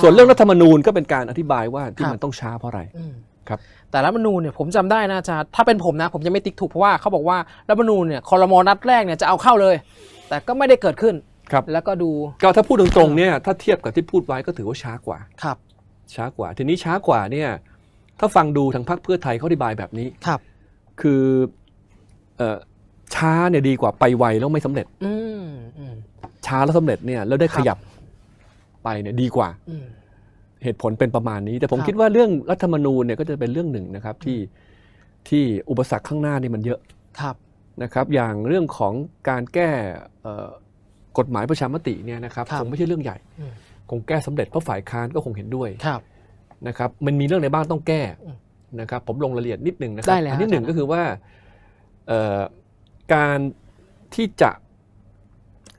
ส่วนเรื่องรัฐธรรมนูญก็เป็นการอธิบายว่าที่ครับมันต้องช้าเพราะอะไร อืมครับ แต่รัฐธรรมนูญเนี่ยผมจำได้นะอาจารย์ถ้าเป็นผมนะ ผมจะไม่ติ๊กถูกเพราะว่าเขาบอกว่ารัฐธรรมนูญเนี่ยคอรมอนัดแรกเนี่ยจะเอาเข้าเลย แต่ก็ไม่ได้เกิดขึ้น ครับ แล้วก็ดูก็ถ้าพูดตรงๆเนี่ยถ้าเทียบกับที่พูดไว้ก็ถือว่าช้ากว่า ครับช้ากว่า ทีนี้ช้ากว่าเนี่ยถ้าฟังดูทางพรรคเพื่อไทยเขาอธิบายแบบนี้ ครับ คือเอ่อช้าเนี่ยดีกว่าไปไวแล้วไม่สำเร็จ อืมอืม ช้าแล้วสำเร็จเนี่ยแล้วได้คขรับยับ ไปเนี่ยดีกว่าอืมเหตุผลเป็นประมาณนี้ แต่ผมครับคิดว่าเรื่องรัฐธรรมนูญเนี่ยก็จะเป็นเรื่องหนึ่งนะครับที่ที่อุปสรรคข้างหน้านี่มันเยอะครับนะครับ อย่างเรื่องของการแก้เอ่อกฎหมายประชามติเนี่ยนะครับครับคงไม่ใช่เรื่องใหญ่อืมคงแก้สำเร็จเพราะฝ่ายค้านก็คงเห็นด้วยครับนะครับ มันมีเรื่องในบ้างต้องแก้อืมนะครับ ผมลงรายละเอียดนิดหนึ่งนะครัได้เลยอันที่หนึ่งอาจารย์ก็คือว่าเอ่อการที่จะ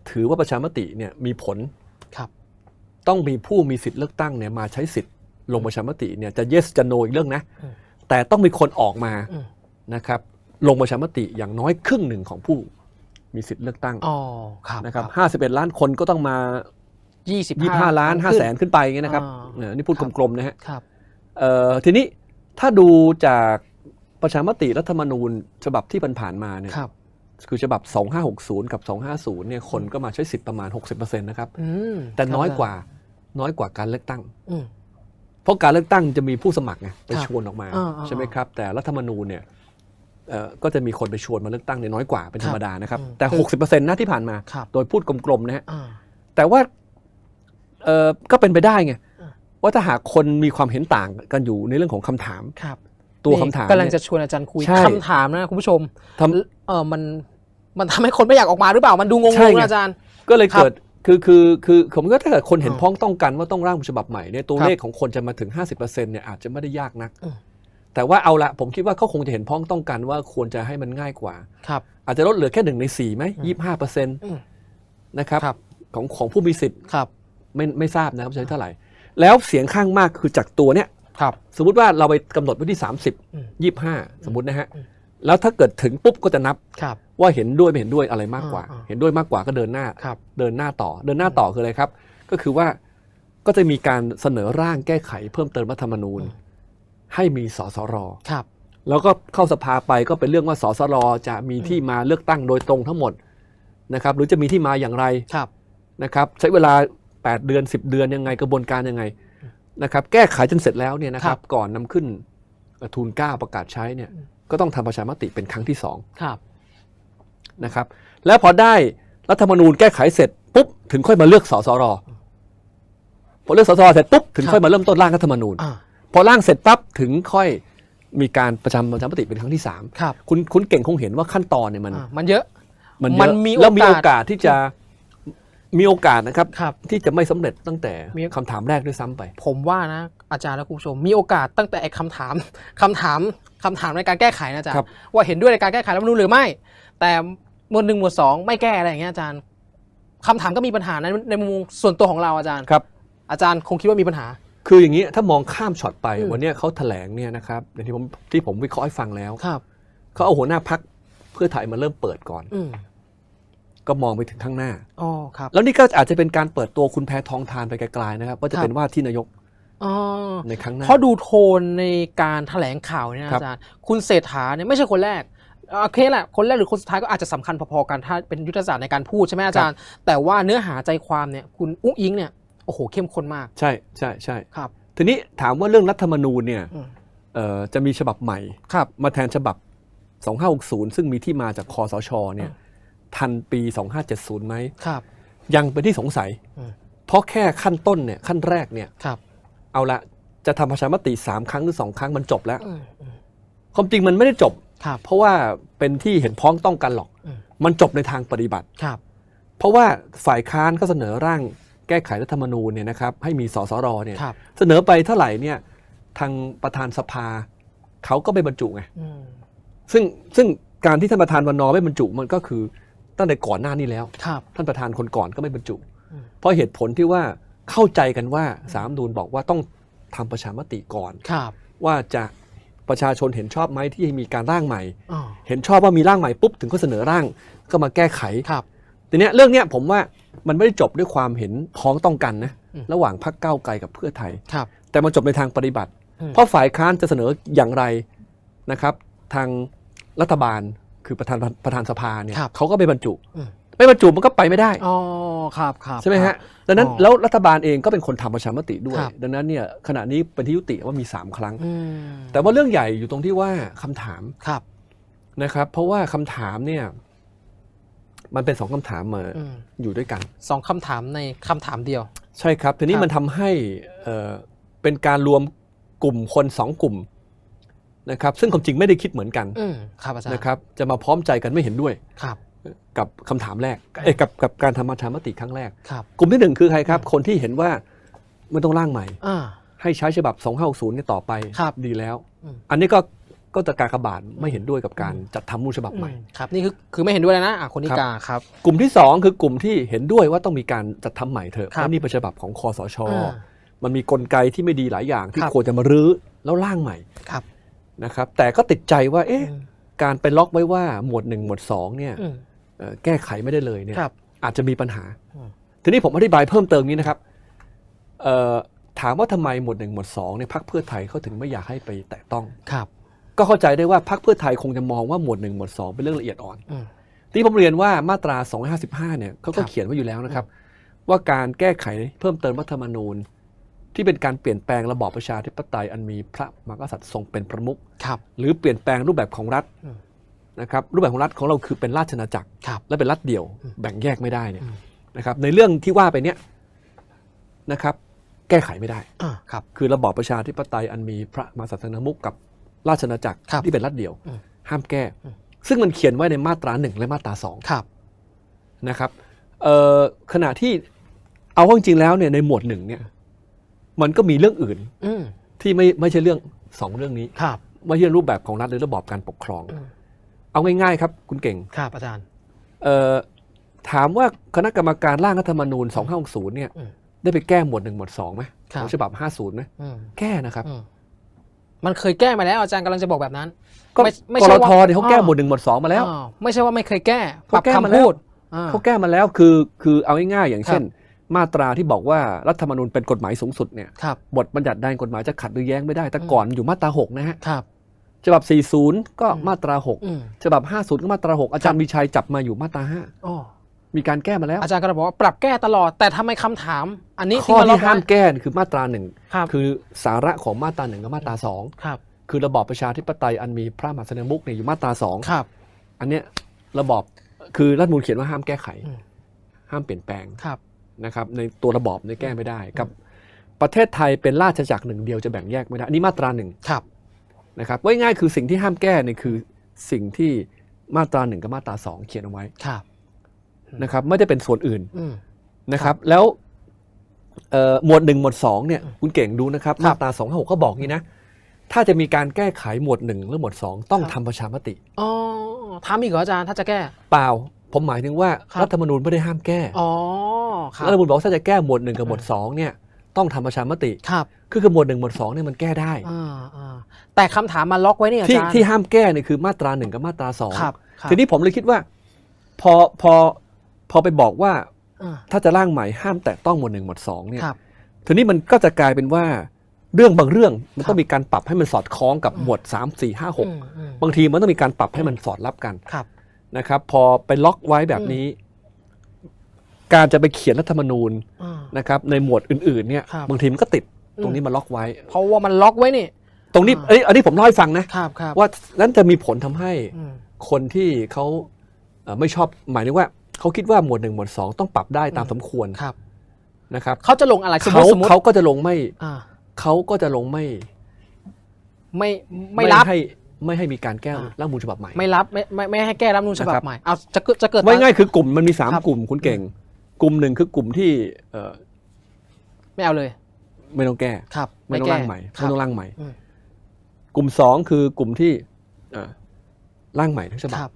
ถือว่าประชามติเนี่ยมีผลครับ ต้องมีผู้มีสิทธิ์เลือกตั้งเนี่ยมาใช้สิทธิ์ลงประชามติเนี่ยจะ yes จะ no อีกเรื่องนะอืมแต่ต้องมีคนออกมาอืมนะครับลงประชามติอย่างน้อยครึ่งหนึ่งของผู้มีสิทธิ์เลือกตั้งอ๋อครับนะครับห้าสิบเอ็ดล้านคนก็ต้องมายี่สิบยี่ห้าล้านห้าแสนขึ้นไปอย่างเงี้ยนะครับอ่าเออนี่พูดครับกลมๆนะฮะครับเอ่อทีนี้ถ้าดูจากประชามติรัฐธรรมนูญฉบับที่ผ่านๆมาเนี่ยครับคือฉบับ 2560 กับ 250 เนี่ย คนก็มาใช้สิทธิ์ประมาณ 60%นะครับอืมแต่ครับน้อยกว่า น้อยกว่าการเลือกตั้งอืมเพราะการเลือกตั้งจะมีผู้สมัครไงไปครับชวนออกมาอ่าๆใช่ไหมครับ แต่รัฐธรรมนูญเนี่ยเอ่อก็จะมีคนไปชวนมาเลือกตั้งเนี่ยน้อยกว่าเป็นธรรมดานะครับอืมแต่คือ60%นะที่ผ่านมาครับโดยพูดกลมๆนะฮะอ่าแต่ว่าเอ่อก็เป็นไปได้ไงอ่าว่าถ้าหากคนมีความเห็นต่างกันอยู่ในเรื่องของคำถามครับตัวนี่คำถามกำลังเนี่ยจะชวนอาจารย์คุยใช่คำถามนะคุณผู้ชมทำเออมันมันทำให้คนไม่อยากออกมาหรือเปล่ามันดูงงใช่ๆไงนะอาจารย์ ก็เลยครับเกิด คือคือคือผมก็ถ้าเกิดคนเห็นอ่าพ้องต้องกันว่าต้องร่างฉบับใหม่เนี่ยตัวครับเลขของคนจะมาถึง 50%เนี่ยอาจจะไม่ได้ยากนักอืมแต่ว่าเอาละผมคิดว่าเขาคงจะเห็นพ้องต้องกันว่าควรจะให้มันง่ายกว่า ครับ อาจจะลดเหลือแค่หนึ่งในสี่ไหมอืมยี่ห้าเปอร์เซ็นต์อืมนะครับครับ ของของผู้มีสิทธิ์ครับ ไม่ไม่ทราบนะครับใช้เท่าไหร่ แล้วเสียงข้างมากคือจากตัวเนี้ยครับ สมมุติว่าเราไปกำหนดไว้ที่ 30 อืม25 สมมตินะฮะ อืม แล้วถ้าเกิดถึงปุ๊บก็จะนับ ครับ ว่าเห็นด้วยไม่เห็นด้วยอะไรมากกว่าอ่าอ่าเห็นด้วยมากกว่าก็เดินหน้าครับเดินหน้าต่อ เดินหน้าต่อคืออะไรครับ ก็คือว่าก็จะมีการเสนอร่างแก้ไขเพิ่มเติมรัฐธรรมนูญอืมให้มีสสรครับ แล้วก็เข้าสภาไปก็เป็นเรื่องว่าสสรจะมีที่มาเลือกตั้งโดยตรงทั้งหมดนะครับ หรือจะมีที่มาอย่างไรครับนะครับ ใช้เวลา 8 เดือน 10 เดือนยังไงกระบวนการยังไงนะครับ แก้ไขจนเสร็จแล้วเนี่ยนะครับ ก่อนนำขึ้นทูลเกล้าประกาศใช้เนี่ยอืมก็ต้องทำประชามติเป็นครั้งที่สองครับ นะครับ แล้วพอได้รัฐธรรมนูญแก้ไขเสร็จปุ๊บถึงค่อยมาเลือกสสรพอเลือกสสรเสร็จปุ๊บถึงครับค่อยมาเริ่มต้นร่างรัฐธรรมนูญ อ่า พอร่างเสร็จปั๊บถึงค่อยมีการประชามประชามติเป็นครั้งที่สามครับคุณคุณเก่งคงเห็นว่าขั้นตอนเนี่ยมัน อ่ามันเยอะ มันมันเยอะมีแล้วมีโอโอกาสกาสที่จะมีโอกาสนะครับ ครับที่จะไม่สำเร็จตั้งแต่มี คำถามแรกด้วยซ้ำไป ผมว่านะอาจารย์และคุณผู้ชมมีโอกาสตั้งแต่ไอ้คำถาม คำถามคำถามในการแก้ไขนะอาจารครัย์บว่าเห็นด้วยในการแก้ไขรัฐธรรมนูญหรือไม่ แต่ หมวดหนึ่งหมวดสองไม่แก้อะไรอย่างเงี้ยอาจารย์คำถามก็มีปัญหาในในมุมส่วนตัวของเราอาจารย์ ครับ อาจารย์คงคิดว่ามีปัญหา คืออย่างนี้ถ้ามองข้ามช็อตไปอืม วันเนี้ยเขาแถลงเนี่ยนะครับอย่างที่ผมที่ผมวิเคราะห์ให้ฟังแล้วครับ เขาเอาหัวหน้าพักเพื่อไทยมาเริ่มเปิดก่อน อืมก็มองไปถึงข้างหน้า อ๋อครับ แล้วนี่ก็อาจจะเป็นการเปิดตัวคุณแพทองทานไปไกลๆนะครับว่าจะครับเป็นว่าที่นายกอ๋อ ในครั้งหน้า เพราะดูโทนในการแถลงข่าวเนี่ยนะครับอาจารย์ คุณเศรษฐาเนี่ยไม่ใช่คนแรก โอเคแหละคนแรกหรือคนสุดท้ายก็อาจจะสำคัญพอๆกันถ้าเป็นยุทธศาสตร์ในการพูดใช่ไหมอาจารย์ แต่ว่าเนื้อหาใจความเนี่ยคุณอุ้งอิงเนี่ยโอ้โหเข้มข้นมาก ใช่ใช่ใช่ครับ ทีนี้ถามว่าเรื่องรัฐธรรมนูญเนี่ยอืมเอ่อจะมีฉบับใหม่ครับมาแทนฉบับ 2560 ซึ่งมีที่มาจากคอสชเนี่ยทันปี 2570ไหมครับ ยังเป็นที่สงสัยอืมเพราะแค่ขั้นต้นเนี่ยขั้นแรกเนี่ยครับเอาละจะทำประชามติ3ครั้งหรือ2ครั้งมันจบแล้วอืมอืมความจริงมันไม่ได้จบ ครับเพราะว่าเป็นที่เห็นพ้องต้องกันหรอก อืม มันจบในทางปฏิบัติ ครับ เพราะว่าฝ่ายค้านก็เสนอร่างแก้ไขรัฐธรรมนูญเนี่ยนะครับให้มีสสรเนี่ยครับ เสนอไปเท่าไหร่เนี่ยทางประธานสภาเขาก็ไม่บรรจุไงอืม ซึ่งซึ่งการที่ท่านประธานวันนอร์ไม่บรรจุมันก็คือตั้งแต่ก่อนหน้านี้แล้ว ครับ ท่านประธานคนก่อนก็ไม่บรรจุ อืม เพราะเหตุผลที่ว่าเข้าใจกันว่าสามนูนบอกว่าต้องทำประชามติก่อน ครับ ว่าจะ ประชาชนเห็นชอบไหมที่มีการร่างใหม่ อ๋อเห็นชอบว่ามีร่างใหม่ปุ๊บถึงก็เสนอร่างก็มาแก้ไข ครับ ทีเนี้ยเรื่องเนี้ยผมว่ามันไม่ได้จบด้วยความเห็นพ้องต้องกันนะออืม ระหว่างพรรคก้าวไกลกับเพื่อไทย ครับ แต่มันจบในทางปฏิบัติ อืม เพราะฝ่ายค้านจะเสนออย่างไรนะครับ ทางรัฐบาลคือประธานประธานสภาเนี่ยครับเขาก็ไปบรรจุอืม ไม่บรรจุมันก็ไปไม่ได้อ๋อครับครับ ใช่ไหมคฮะรับดังนั้นอ๋อแล้วรัฐบาลเองก็เป็นคนทำประชามติด้วย ครับ ดังนั้นเนี่ยขณะนี้เป็นที่ยุติว่ามี 3 ครั้ง อืมแต่ว่าเรื่องใหญ่อยู่ตรงที่ว่าคำถามครับนะครับ เพราะว่าคำถามเนี่ย มันเป็นสองคำถามมาอืมอยู่ด้วยกัน สองคำถามในคำถามเดียว ใช่ครับ ทีนี้ครับ มันทำให้เอ่อเป็นการรวมกลุ่มคนสองกลุ่มนะครับ ซึ่งความจริงไม่ได้คิดเหมือนกันอืมครับอาจารย์นะครับ จะมาพร้อมใจกันไม่เห็นด้วย ครับ กับคำถามแรกเอ้ยกับกับการทำประชามติครั้งแรกครับกลุ่มที่หนึ่งคือใครครับอืมคนที่เห็นว่าไม่ต้องร่างใหม่อ่าให้ใช้ฉบับ2560เนี่ยต่อไปครับดีแล้วอืมอันนี้ก็ก็จะการกบาดไม่เห็นด้วยกับการจัดทำมูลฉบับใหม่อืมครับนี่คือคือไม่เห็นด้วยเลยนะอะคนนิกาครับ กลุ่มที่สองคือกลุ่มที่เห็นด้วยว่าต้องมีการจัดทำใหม่เถอะเพครับราะนี่เป็นฉบับของคอสชอ่ามันมีกลไกที่ไม่ดีหลายอย่างที่ครับควรจะมารื้อแล้วร่างใหม่ครับนะครับ แต่ก็ติดใจว่าเอ๊ะอืมการไปล็อกไว้ว่าหมวดหนึ่งหมวดสองเนี่ยอืมเอ่อ แก้ไขไม่ได้เลยเนี่ยครับอาจจะมีปัญหาอืมทีนี้ผมอธิบายเพิ่มเติมนี้นะครับเอ่อถามว่าทำไมหมวดหนึ่งหมวดสองเนี่ยพรรคเพื่อไทยเขาถึงไม่อยากให้ไปแตะต้องครับ ก็เข้าใจได้ว่าพรรคเพื่อไทยคงจะมองว่าหมวดหนึ่งหมวดสองเป็นเรื่องละเอียดอ่อนอืมที่ผมเรียนว่ามาตรา 255 เนี่ยเขาก็ครับเขียนไว้อยู่แล้วนะครับ ว่าการแก้ไขเพิ่มเติมรัฐธรรมนูญ ที่เป็นการเปลี่ยนแปลงระบอบประชาธิปไตยอันมีพระมหากษัตริย์ทรงเป็นประมุขครับหรือเปลี่ยนแปลงรูปแบบของรัฐอืม นะครับรูปแบบของรัฐของเราคือเป็นราชอาณาจักร ครับ และเป็นรัฐเดี่ยวอืมแบ่งแยกไม่ได้เนี่ยอืม นะครับในเรื่องที่ว่าไปเนี่ยนะครับแก้ไขไม่ได้ อ่าครับ คือระบอบประชาธิปไตยอันมีพระมหากษัตริย์ทรงเป็นประมุขกับราชอาณาจักรครับที่เป็นรัฐเดี่ยว อืมห้ามแก้ อืม ซึ่งมันเขียนไว้ในมาตราหนึ่งและมาตราสองครับ นะครับเอ่อขณะที่เอาเข้าจริงๆแล้วเนี่ยในหมวดหนึ่งเนี่ยมันก็มีเรื่องอื่นอืมที่ไม่ไม่ใช่เรื่องสองเรื่องนี้ ครับ ไม่ใช่รูปแบบของรัฐหรือระบอบการปกครอง อืม เอาง่ายๆครับ คุณเก่งครับอาจารย์เอ่อถามว่าคณะกรรมการร่างรัฐธรรมนูญ2560เนี่ย อืม ได้ไปแก้หมวดหนึ่งหมวดสองไหมครับ ของฉบับ 50ไหมอืมแก้นะครับอืมมันเคยแก้มาแล้วอาจารย์กำลังจะบอกแบบนั้น ก็ไม่ไม่กใช่รว่าทเนี่ยเขาแก้อ่า หมวดหนึ่งหมวดสองมาแล้วอ่าไม่ใช่ว่าไม่เคยแก้ปรับเขาแก้มาคำแล้ว พูดอ่เขาแก้มาแล้วคือคือเอาง่ายๆอย่างเช่นครับมาตราที่บอกว่ารัฐธรรมนูญเป็นกฎหมายสูงสุดเนี่ยครับ บทบัญญัติใดกฎหมายจะขัดหรือแย้งไม่ได้แต่อืมก่อนอยู่มาตรา6นะฮะ ครับ ฉบับ 40 ก็อืมมาตราอืม6ฉบับ 50 ก็มาตรา 6 อาจารย์มีชัยจับมาอยู่มาตราอ๋อ5มีการแก้มาแล้ว อาจารย์ก็เลยบอกว่าปรับแก้ตลอดแต่ทำไมคำถาม อันนี้ข้อที่มาล็อที่กห้ามไว้แก้คือมาตราครับ1คือสาระของมาตรา1กับมาตราครับ2คือระบอบประชาธิปไตยอันมีพระมหากษัตริย์มุกเนี่ยอยู่มาตราครับ2อันเนี้ยระบอบคือรัฐธรรมนูลเขียนว่าห้ามแก้ไขอืมห้ามเปลี่ยนแปลงครับนะครับ ในตัวระบอบเนี่ยแก้ไม่ได้กับ ประเทศไทยเป็นราชจักรหนึ่งเดียวจะแบ่งแยกไม่ได้อันนี้มาตราหนึ่งครับ นะครับว่าง่ายๆคือสิ่งที่ห้ามแก้เนี่ยคือสิ่งที่มาตราหนึ่งกับมาตราสองเขียนเอาไว้ครับนะครับ ไม่ได้เป็นส่วนอื่นอืมนะครับ แล้วเอ่อหมวดหนึ่งหมวดสองเนี่ยคุณเก่งดูนะครับครัมาบตราสองหกก็บอกงี้นะถ้าจะมีการแก้ไขหมวดหนึ่งหรือหมวดสองต้องครับทำประชามติอ๋อทำอีกเหรออาจารย์ถ้าจะแก้ เปล่า ผมหมายถึงว่าครับรัฐธรรมนูญไม่ได้ห้ามแก้อ๋อครับรัฐธรรมนูญบอกว่าถ้าจะแก้หมวดหนึ่งกับหมวดสองเนี่ย ต้องทำประชามติครับ คือคือหมวดหนึ่งหมวดสองเนี่ยมันแก้ได้อ่าอ่าแต่คำถามมาล็อกไว้เนี่ยอาที่จารย์ ที่ห้ามแก้เนี่ยคือมาตราหนึ่งกับมาตราสองครับครับ ทีนี้ผมเลยคิดว่า พอพอพอไปบอกว่าอ่าถ้าจะร่างใหม่ห้ามแตะต้องหมวดหนึ่งหมวดสองเนี่ย ครับ ทีนี้มันก็จะกลายเป็นว่าเรื่องบางเรื่องมันครับต้องมีการปรับให้มันสอดคล้องกับอืมหมวด 3 4 5 อืมอืม6 บางทีมันต้องมีการปรับให้มันสอดรับกันครับ นะครับ พอไปล็อกไว้แบบนี้ การจะไปเขียนรัฐธรรมนูญอ่า นะครับ ในหมวดอื่นๆเนี่ยครับ บางทีมันก็ติดอืม ตรงนี้มาล็อกไว้ เพราะว่ามันล็อกไว้นี่ ตรงนี้อ่าเอ้ยอันนี้ผมเล่าให้ฟังนะครับครับว่านั้นจะมีผลทำให้อืมคนที่เขาเอ่อไม่ชอบหมายถึงว่าเขาคิดว่าหมวดหนึ่งหมวดสองต้องปรับได้ตามอืมสมควรครับนะครับเขาจะลงอะไรสมมเขาติสมมติเขาก็จะลงไม่อ่าเขาก็จะลงไม่ ไม่ไม่รับให้ไม่ให้มีการแก้อ่าร่างมูลฉบับใหม่ไม่รับไม่ไม่ไม่ให้แก้รัฐธรรมนูญฉบับนะครับใหม่เอาจะเกิดจะเกิดไว้ง่ายคือกลุ่มมันมีสามครับกลุ่มคุณเก่ง กลุ่มหนึ่งคือกลุ่มที่ เอ่อไม่เอาเลย ไม่ต้องแก้ครับไม่ต้องแก้ร่างใหม่คไม่รับต้องร่างใหม่ อืมกลุ่มสองคือกลุ่มที่เอ่อร่างใหม่ทั้งฉบัครับบ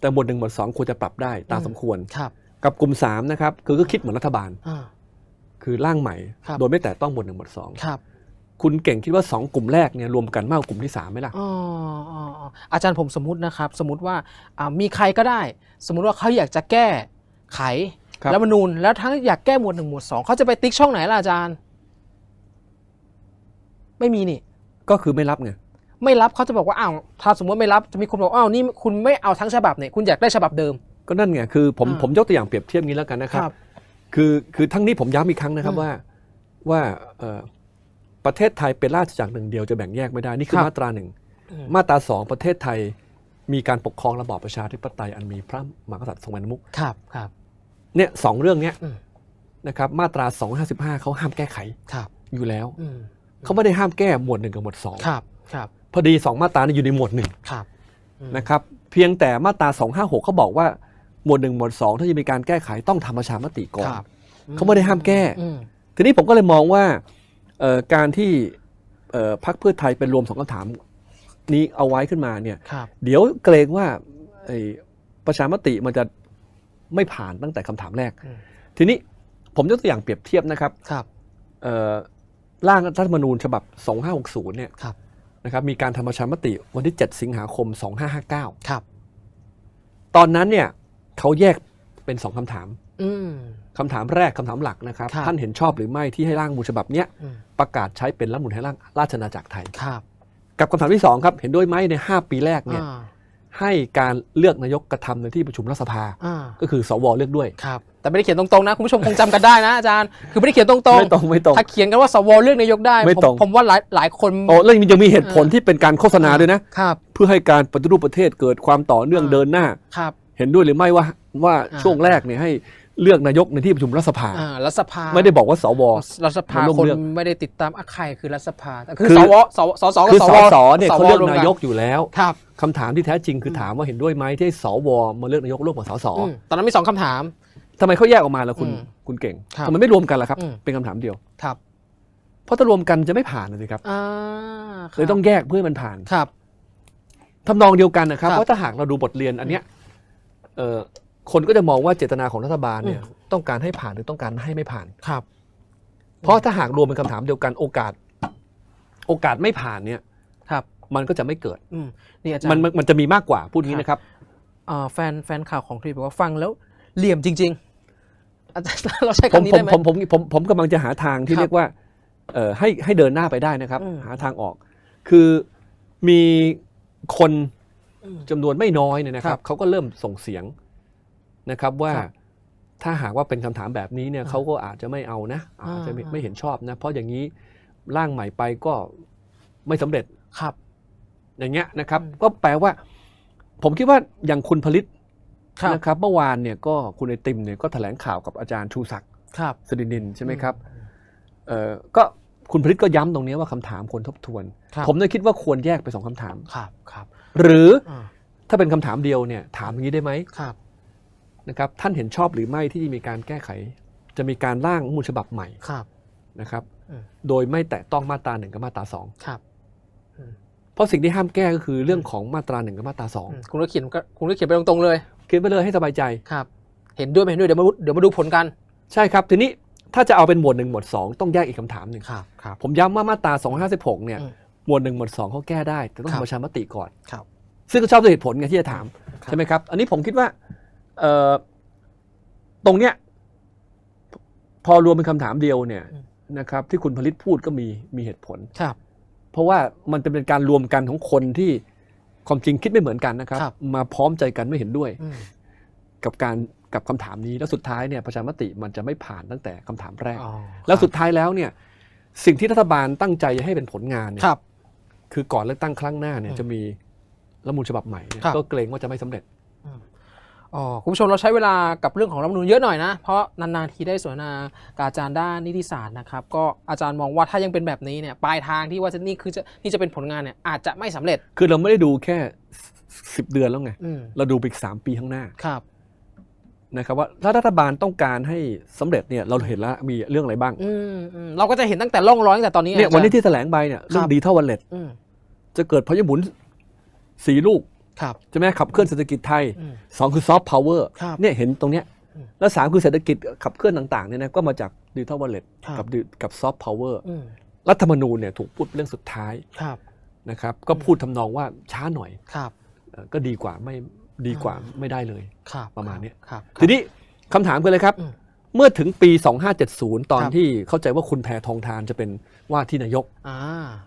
แต่หมวดหนึ่งหมวดสองควรจะปรับได้ตามอืม สมควร ครับกับกลุ่มสามนะครับคือก็คิดเหมือนรัฐบาล อ่า คือร่างใหม่ ครับ โดยไม่แตะต้องหมวดหนึ่งหมวดสองครับคุณเก่งคิดว่าสองกลุ่มแรกเนี่ยรวมกันมากกว่ากลุ่มที่สามไหมล่ะ อ๋ออ๋ออ๋ออาจารย์ผมสมมตินะครับ สมมติว่าอ่ามีใครก็ได้ สมมุติว่าเขาอยากจะแก้ไขครับแล้วมนูนแล้วทั้งอยากแก้หมวดหนึ่งหมวดสองเขาจะไปติ๊กช่องไหนล่ะอาจารย์ ไม่มีนี่ ก็คือไม่รับไง ไม่รับเขาจะบอกว่าอ้าวถ้าสมมติไม่รับจะมีคนบอกอ้าวนี่คุณไม่เอาทั้งฉบับเนี่ยคุณอยากได้ฉบับเดิม ก็นั่นไงคือผมอ่า ผมยกตัวอย่างเปรียบเทียบงี้แล้วกันนะครับ คือคือทั้งนี้ผมย้ำอีกครั้งนะครับอืมว่าว่าเอ่อประเทศไทยเป็นราชจักรหนึ่งเดียวจะแบ่งแยกไม่ได้ นี่คือครับมาตราหนึ่งอืม มาตราสองประเทศไทยมีการปกครองระบอบประชาธิปไตยอันมีพระมหากษัตริย์ทรงเป็นประมุขครับครับ เนี่ยสองเรื่องเนี้ยอืม นะครับมาตรา 255เขาห้ามแก้ไขครับอยู่แล้ว อืม เขาไม่ได้ห้ามแก้หมวดหนึ่งกับหมวดสองครับครับ พอดีสองมาตรานี้อยู่ในหมวดหนึ่งครับอืมนะครับ เพียงแต่มาตรา256เขาบอกว่าหมวดหนึ่งหมวดสองถ้าจะมีการแก้ไขต้องทำประชามติก่อนครับเขาไม่ได้ห้ามแก้อืมทีนี้ผมก็เลยมองว่าเอ่อการที่เอ่อพรรคเพื่อไทยเป็นรวมสองคำถามนี้เอาไว้ขึ้นมาเนี่ยครับเดี๋ยวเกรงว่าไอ้ประชามติมันจะไม่ผ่านตั้งแต่คำถามแรกอืมทีนี้ผมยกตัวอย่างเปรียบเทียบนะครับครับเอ่อ ร่างรัฐธรรมนูญฉบับ 2560 เนี่ยครับ นะครับมีการทำประชามติวันที่ 7 สิงหาคม 2559 ครับ ตอนนั้นเนี่ยเขาแยกเป็นสองคำถามอืม คำถามแรกคำถามหลักนะครับ ครับ ท่านเห็นชอบหรือไม่ที่ให้ร่างมูลฉบับเนี้ยอืมประกาศใช้เป็นรัฐธรรมนูญให้ร่างราชอาณาจักรไทย ครับกับคำถามที่2ครับเห็นด้วยไหมใน 5 ปีแรกเนี่ยอ่า ให้การเลือกนายกกระทำในที่ประชุมรัฐสภา อ่าก็คือสวเลือกด้วย ครับ แต่ไม่ได้เขียนตรงๆนะคุณผู้ชมคงจำกันได้นะอาจารย์ คือไม่ได้เขียนตรงไม่ตรงไม่ตรง ถ้าเขียนกันว่าสวเลือกนายกได้ไม่ผตรง ผมว่าหลายหลายคนโอ้แล้วยังมีเหตุผลที่เป็นการโฆษณาด้วยนะ ครับ เพื่อให้การปฏิรูปประเทศเกิดความต่อเนื่องอ่า เดินหน้า ครับ เห็นด้วยหรือไม่ว่าว่าอ่า ช่วงแรกเนี่ยให้ เลือกนายกในที่ประชุมรัฐสภา อ่ารัฐสภาไม่ได้บอกว่าสว รัฐสภามันร่วมคนเลือก ไม่ได้ติดตามอะใครคือรัฐสภาคือคือสวสวสสกับคือสสวสเนี่ยเขาเลือกรวมนายกอยู่แล้วครับ คำถามที่แท้จริงคือถามว่าเห็นด้วยไหมที่ให้สวมาเลือกนายกร่วมกับสสอืมตอนนั้นมีสองคำถาม ทำไมเขาแยกออกมาล่ะคุณอืมคุณเก่งครับทำไมไม่รวมกันล่ะครับ อืม เป็นคำถามเดียว ครับเพราะถ้ารวมกันจะไม่ผ่านเลยครับอ่าเลยต้องแยกเพื่อให้มันผ่านครับ ทำนองเดียวกันนะครับครับ เพราะถ้าหากเราดูบทเรียนอันเนี้ยเอ่อ คนก็จะมองว่าเจตนาของรัฐบาลเนี่ยอืมต้องการให้ผ่านหรือต้องการให้ไม่ผ่าน ครับ เพราะถ้าหากรวมเป็นคำถามเดียวกันโอกาส โอกาสไม่ผ่านเนี่ย ครับ มันก็จะไม่เกิด อืมนี่อาจารย์มันมันมันจะมีมากกว่าพูดงี้ครับนะครับ อ่าแฟนแฟนข่าวของทรีบอกว่าฟังแล้วเหลี่ยมจริง ๆ อาจารย์เราใช้ผมคำนี้ผมได้ไหม ผมผมผมผมกำลังจะหาทางที่ครับเรียกว่าเอ่อให้ให้เดินหน้าไปได้นะครับ อืมหาทางออก คือมีคนอืมจำนวนไม่น้อยเนี่ยนะคครัรับบเขาก็เริ่มส่งเสียง นะครับว่าครับถ้าหากว่าเป็นคำถามแบบนี้เนี่ยอ่าเขาก็อาจจะไม่เอานะ อาจจะไม่อ่าไม่เห็นชอบนะ เพราะอย่างนี้ร่างใหม่ไปก็ไม่สำเร็จครับ อย่างเงี้ยนะครับอืมก็แปลว่า ผมคิดว่าอย่างคุณผลิตครับนะครับ เมื่อวานเนี่ยก็คุณไอติมเนี่ยก็แถลงข่าวกับอาจารย์ชูศักดิ์ครับสดินินใช่ไหมครับเอ่อก็คุณผลิตก็ย้ำตรงนี้ว่าคำถามควรทบทวนครับผมเลยคิดว่าควรแยกไปสองคำถามครับครับ หรืออ่าถ้าเป็นคำถามเดียวเนี่ย ถามอย่างนี้ได้ไหมครับ นะครับท่านเห็นชอบหรือไม่ที่จะมีการแก้ไข จะมีการร่างรัฐธรรมนูญฉบับใหม่ครับ นะครับอืม โดยไม่แตะต้องมาตราหนึ่งกับมาตราสองครับเพราะสิ่งที่ห้ามแก้ก็คือเรื่องของมาตราหนึ่งกับมาตราสองอืมคุณก็เขียนก็คุณก็เขียนไปตรงๆเลยเขียนไปเลยให้สบายใจ ครับ เห็นด้วยไม่เห็นด้วยเดี๋ยวมาเดี๋ยวมาดูผลกันใช่ครับทีนี้ถ้าจะเอาเป็นหมวดหนึ่งหมวดสองต้องแยกอีกคำถามหนึ่งครับครับ ผมย้ำว่ามาตรา256เนี่ยอืมหมวดหนึ่งหมวดสองเขาแก้ได้แต่ต้องครับ ทำประชามติก่อน ครับ ซึ่งก็ชอบด้วยเหตุผลไงที่จะถามครับใช่ไหมครับ อันนี้ผมคิดว่า เอ่อตรงเนี้ยพอรวมเป็นคำถามเดียวเนี่ยนะครับ ที่คุณผลิตพูดก็มีมีเหตุผล ครับ เพราะว่ามันจะเป็นการรวมกันของคนที่ความจริงคิดไม่เหมือนกันนะครับ ครับ มาพร้อมใจกันไม่เห็นด้วย อืมกับการกับคำถามนี้แล้วสุดท้ายเนี่ยประชามติมันจะไม่ผ่านตั้งแต่คำถามแรก อ๋อแล้วสุดท้ายแล้วเนี่ยสิ่งที่รัฐบาลตั้งใจให้เป็นผลงานเนี่ยครับ คือก่อนเลือกตั้งครั้งหน้าเนี่ยอืมจะมีรัฐธรรมนูญฉบับใหม่เนี่ยครับก็เกรงว่าจะไม่สำเร็จอ๋ อคุณผู้ชมเราใช้เวลากับเรื่องของรัฐธรรมนูญเยอะหน่อยนะ เพราะนานๆทีได้สนทนากับอาจารย์ด้านนิติศาสตร์นะครับ ก็อาจารย์มองว่าถ้ายังเป็นแบบนี้เนี่ยปลายทางที่ว่าจะนี่คือจะนี่จะเป็นผลงานเนี่ยอาจจะไม่สำเร็จ คือเราไม่ได้ดูแค่สิบเดือนแล้วไงอืมเราดูไปอีกสามปีข้างหน้าครับนะครับว่าถ้ารัฐบาลต้องการให้สำเร็จเนี่ยเราเห็นแล้วมีเรื่องอะไรบ้างอืมอืมเราก็จะเห็นตั้งแต่ร่องรอยตั้งแต่ตอนนี้เนี่ยอาจารวันนี้ที่แถลงไปเนี่ยเรื่อคงรับดีเท่าวันเล็ตอืมจะเกิดพายุหมุนสีลูก ครับใช่ไหมขับเคลื่อนเศรษฐกิจไทยอืม สองคือซอฟต์พาวเวอร์ครับเนี่ยเห็นตรงเนี้ยอืมแล้วสามคือเศรษฐกิจขับเคลื่อนต่างๆเนี่ยนะก็มาจากดิจิทัลวอลเล็ตครับ กับ di- กับซอฟต์พาวเวอร์อืมรัฐธรรมนูญเนี่ยถูกพูดเรื่องสุดท้ายครับ นะครับก็พูดทำนองว่าช้าหน่อยครับ เอ่อก็ดีกว่าไม่ดีกว่าอ่าไม่ได้เลย ครับประมาณเนี้ย ครับ ทีนี้คำถามคือเลยครับ อืมเมื่อถึงปี 2570 ตอนครับ ที่เข้าใจว่าคุณแพทองทานจะเป็นว่าที่นายก อ่า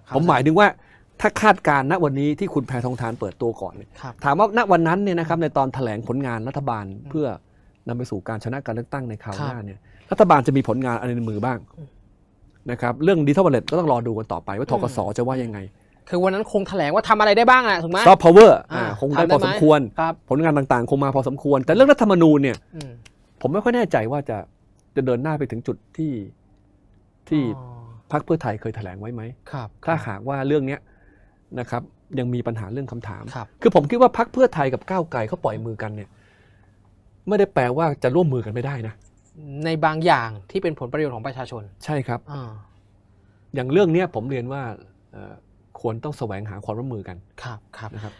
ครับ ผมหมายถึงว่า ถ้าคาดการณ์ณวันนี้ที่คุณแพทองทานเปิดตัวก่อนเนี่ยครับ ถามว่าณวันนั้นเนี่ยนะครับในตอนแถลงผลงานรัฐบาลเพื่อนำไปสู่การชนะการเลือกตั้งในคราวหน้าเนี่ยรัฐบาลจะมีผลงานอะไรในมือบ้างอืมนะครับเรื่องดิจิทัลวอลเล็ตก็ต้องรอดูกันต่อไปว่าทกสจะว่ายังไงคือวันนั้นคงแถลงว่าทำอะไรได้บ้างแหละถูกไหม ซอฟต์พาวเวอร์อ่าคงได้ทำได้พอสมควร ครับ ผลงานต่างๆ คงมาพอสมควร แต่เรื่องรัฐธรรมนูญเนี่ย อืมผมไม่ค่อยแน่ใจว่าจะจะเดินหน้าไปถึงจุดที่ที่อ๋อพรรคเพื่อไทยเคยแถลงไว้ไหม ครับ ถ้าหากว่าเรื่องเนี้ย นะครับยังมีปัญหาเรื่องคำถามครับคือผมคิดว่าพรรคเพื่อไทยกับก้าวไกลเขาปล่อยมือกันเนี่ยไม่ได้แปลว่าจะร่วมมือกันไม่ได้นะ ในบางอย่างที่เป็นผลประโยชน์ของประชาชน ใช่ครับอ่าอย่างเรื่องเนี้ยผมเรียนว่าเอ่อควรต้องแสวงหาความร่วมมือกันครับครับนะครับ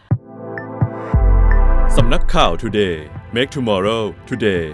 สำนักข่าว Today Make Tomorrow Today